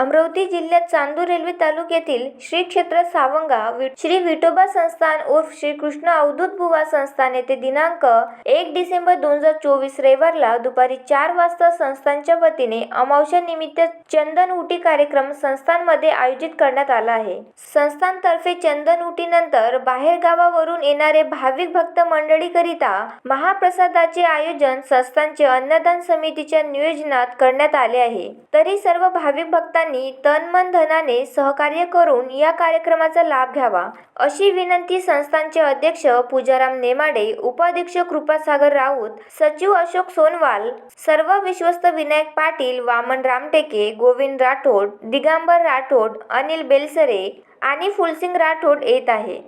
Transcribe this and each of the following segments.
अमरावती जिल्ह्यात चांदूर रेल्वे तालुक्यातील श्री क्षेत्र सावंगा श्री विठोबा संस्थान उर्फ श्री कृष्ण अवधूत बुवा संस्थान येथे दिनांक एक डिसेंबर दोन हजार चोवीस रविवारला दुपारी चार वाजता संस्थांच्या वतीने अमावस्या निमित्त चंदन उटी कार्यक्रम संस्थानमध्ये आयोजित करण्यात आला आहे. संस्थानतर्फे चंदन उटीनंतर बाहेर गावावरून येणारे भाविक भक्त मंडळीकरिता महाप्रसादाचे आयोजन संस्थांचे अन्नदान समितीच्या नियोजनात करण्यात आले आहे. तरी सर्व भाविक भक्तांनी तन मन धनाने सहकार्य करून या कार्यक्रमाचा लाभ घ्यावा. अशी विनंती संस्थांचे अध्यक्ष पूजाराम नेमाडे उपाध्यक्ष कृपासागर राऊत सचिव अशोक सोनवाल सर्व विश्वस्त विनायक पाटील वामन रामटेके गोविंद राठोड दिगंबर राठोड अनिल बेलसरे आणि फुलसिंग राठोड येत आहे.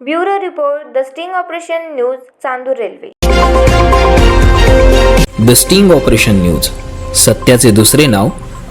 Bureau report the sting operation news Chandur Railway. The sting operation news. सत्याचे दुसरे नाव